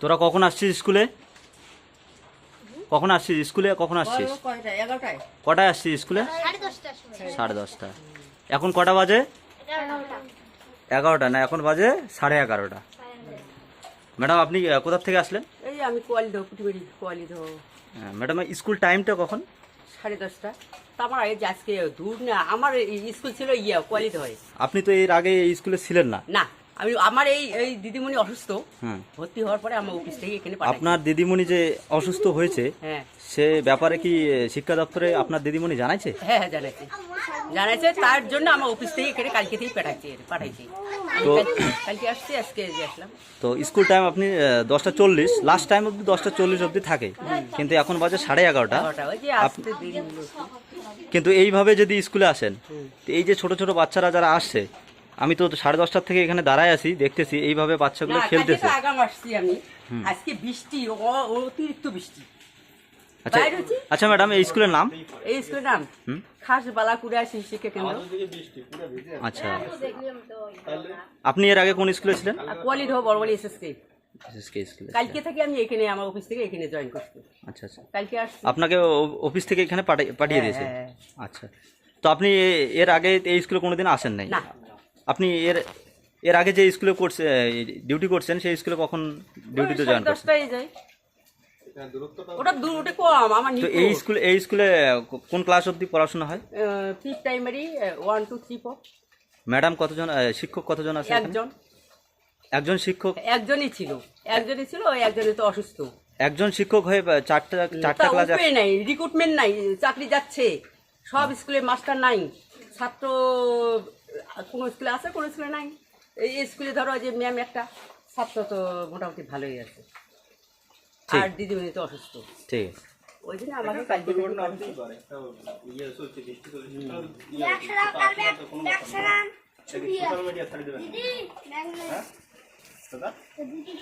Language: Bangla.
তোরা কখন আসছিস স্কুলে? কখন আসছিস স্কুলে? কখন আসছিস? কটায় আসছিস স্কুলে? সাড়ে দশটা। এখন কটা বাজে? এগারোটা। না এখন বাজে সাড়ে এগারোটা। ম্যাডাম আপনি আহ, কোথা থেকে আসলেন? এই আমি কোয়ালি দেবো হ্যাঁ, ম্যাডাম স্কুল টাইমটা কখন? সাড়ে দশটা। তারপর এই যে আজকে দূর না আমার স্কুল ছিল ইয়ে কোয়ালিতে হয়। আপনি তো এর আগে স্কুলে ছিলেন না? না। আমি আমার এই এই দিদিমণি অসুস্থ হুম ভর্তি হওয়ার পরে আমার অফিস থেকে এখানে পাঠাই আপনার দিদিমণি যে অসুস্থ হয়েছে হ্যাঁ। সে ব্যাপারে কি শিক্ষা দপ্তরে আপনার দিদিমণি জানাইছে? হ্যাঁ হ্যাঁ জানাইছে। জানাইছে তার জন্য আমার অফিস থেকে এখানে কালকে থেকেই পাঠাইছে পাঠাইছি। আমি তো- কাল- কালকে আসছি আজকে যে আসলাম। তো স্কুল টাইম আপনি দশটা চল্লিশ লাস্ট টাইম অবধি দশটা চল্লিশ অবধি থাকে। কিন্তু এখন বাজে সাড়ে এগারোটা। এগারোটা ওই যে আসতে দেরি হলো একটু। কিন্তু এইভাবে যদি স্কুলে আসেন তো এই যে ছোট ছোট বাচ্চারা যারা আসছে আমি তো সাড়ে দশটার থেকে এখানে দাঁড়ায় আছি দেখতেছি এইভাবে বাচ্চাগুলো খেলতেছে। আগাম আসছি আমি। আজকে বৃষ্টি অ- অতিরিক্ত বৃষ্টি। আচ্ছা আচ্ছা ম্যাডাম এই স্কুলের নাম? এই স্কুলের নাম? হুম। খাস বালাকুড়া শিক্ষা কেন্দ্র। আচ্ছা। আপনি এর আগে কোন স্কুলে ছিলেন? আর কোয়ালি ধো বড় বড় এসএসকে। SSK কালকে থেকে আমি এখানে আমার অফিস থেকে এখানে জয়েন করছি। আচ্ছা আচ্ছা। কালকে আসছি। আপনাকে অফিস থেকে এখানে পাঠাই- পাঠিয়ে হ্যাঁ, দিয়েছে? হ্যাঁ, আচ্ছা। তো আপনি এর আগে এই স্কুলে কোনোদিন আসেন নাই? না। আপনি এর এর আগে যে স্কুলে করছে ডিউটি করছেন সেই স্কুলে কখন ডিউটিতে জয়েন করছেন? দশটায় যাই। ওটা দূর কম আমার তো এই স্কুলে এই স্কুলে কোন ক্লাস অবধি পড়াশোনা হয়? Pre primary one two three four madam কতজন শিক্ষক কতজন আছে একজন। একজন শিক্ষক? একজনই ছিল। একজনই ছিল ওই একজনই তো অসুস্থ। একজন শিক্ষক হয়ে চারটা চারটা ক্লাস নাই রিক্রুটমেন্ট নাই চাকরি যাচ্ছে। সব স্কুলে মাস্টার নাই। ছাত্র কোনো স্কুলে আছে কোনো স্কুলে নাই? এই স্কুলে ধরো যে ম্যাম একটা ছাত্র তো মোটামুটি ভালোই আছে। আর দিদিমণি তো অসুস্থ। ঠিক। আছে ওই জন্য আমাকে কালকে টাকা দিদি